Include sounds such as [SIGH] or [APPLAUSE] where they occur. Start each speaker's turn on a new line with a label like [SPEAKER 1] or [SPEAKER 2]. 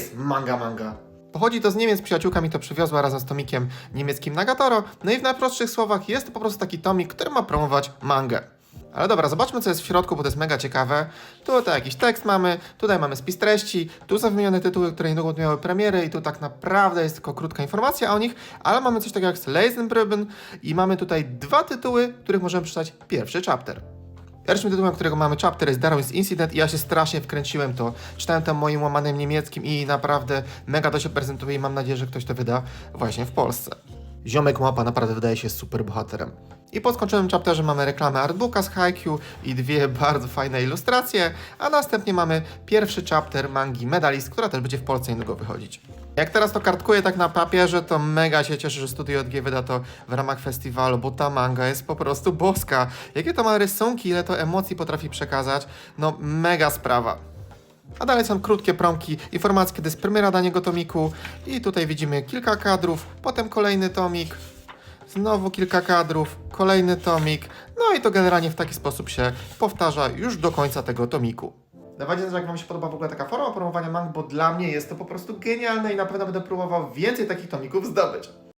[SPEAKER 1] jest manga manga. Pochodzi to z Niemiec, przyjaciółka mi to przywiozła razem z tomikiem niemieckim Nagatoro, no i w najprostszych słowach jest to po prostu taki tomik, który ma promować mangę. Ale dobra, zobaczmy co jest w środku, bo to jest mega ciekawe. Tutaj jakiś tekst mamy, tutaj mamy spis treści, tu są wymienione tytuły, które niedługo miały premiery i tu tak naprawdę jest tylko krótka informacja o nich, ale mamy coś takiego jak Leisenbrüben i mamy tutaj dwa tytuły, których możemy przeczytać pierwszy chapter. Pierwszym tytułem, którego mamy chapter jest Darwin's Incident i ja się strasznie wkręciłem to. Czytałem tam moim łamanym niemieckim i naprawdę mega to się prezentuje i mam nadzieję, że ktoś to wyda właśnie w Polsce. Ziomek Mapa naprawdę wydaje się super bohaterem. I po skończonym chapterze mamy reklamę artbooka z Haikyuu i dwie [LAUGHS] bardzo fajne ilustracje, a następnie mamy pierwszy chapter mangi Medalist, która też będzie w Polsce niedługo wychodzić. Jak teraz to kartkuję tak na papierze, to mega się cieszę, że Studio JG wyda to w ramach festiwalu, bo ta manga jest po prostu boska. Jakie to ma rysunki, ile to emocji potrafi przekazać, no mega sprawa. A dalej są krótkie promki, informacje, kiedy jest premiera danego tomiku i tutaj widzimy kilka kadrów, potem kolejny tomik, znowu kilka kadrów, kolejny tomik, no i to generalnie w taki sposób się powtarza już do końca tego tomiku. Dawajcie znać, jak Wam się podoba w ogóle taka forma promowania mang, bo dla mnie jest to po prostu genialne i na pewno będę próbował więcej takich tomików zdobyć.